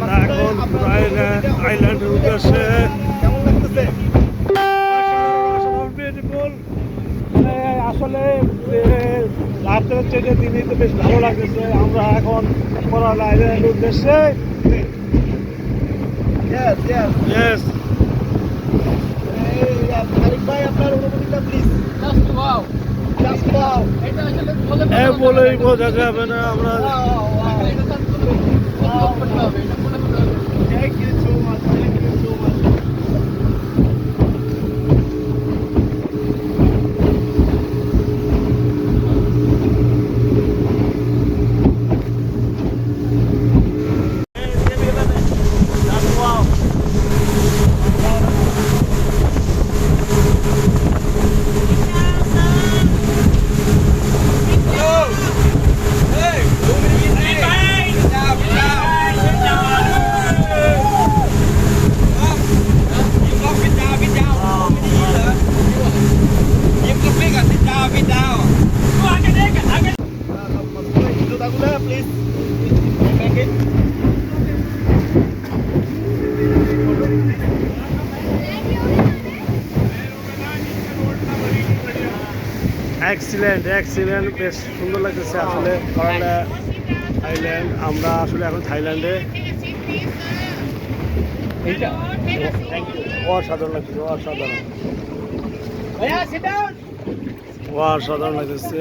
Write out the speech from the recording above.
আমরা এখন আইল্যান্ড আইল্যান্ডের উদ্দেশ্যে। কেমন লাগতেছে বিউটিফুল আসলে রাতের চেয়ে দিনই তো বেশ ভালো লাগতেছে। আমরা এখন করাল আইল্যান্ডের উদ্দেশ্যে। বলেই বোঝা যাবে না আমরা এক্সিলেন্ট এক্সিলেন্ট বেশ সুন্দর লাগতেছে। আসলে করাল আইল্যান্ড আমরা আসলে এখন থাইল্যান্ডে অসাধারণ লাগতেছে অসাধারণ। অসাধারণ লাগতেছে।